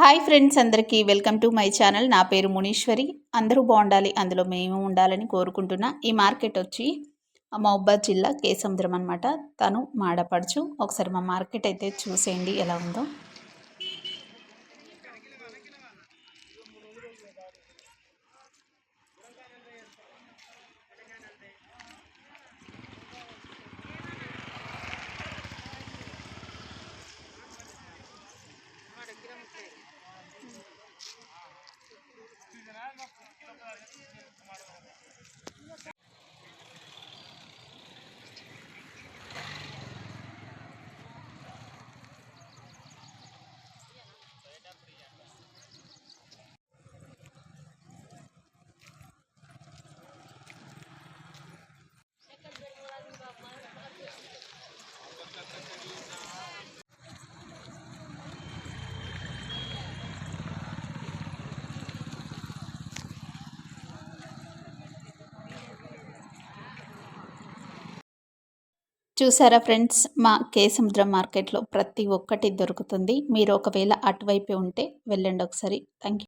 Hi friends అందరికీ welcome to my channel. నా పేరు మునీశ్వరి. అందరూ బాగుండాలి అందులో మేము ఉండాలని కోరుకుంటున్నా. ఈ మార్కెట్ వచ్చి మహబాద్ జిల్లా కేసముద్రం అనమాట తను మాడపడుచు. ఒకసారి మా మార్కెట్ అయితే చూసేయండి ఎలా ఉందో. చూసారా ఫ్రెండ్స్? మా కే సముద్ర మార్కెట్లో ప్రతి ఒక్కటి దొరుకుతుంది. మీరు ఒకవేళ అటువైపు ఉంటే వెళ్ళండి ఒకసారి. Thank you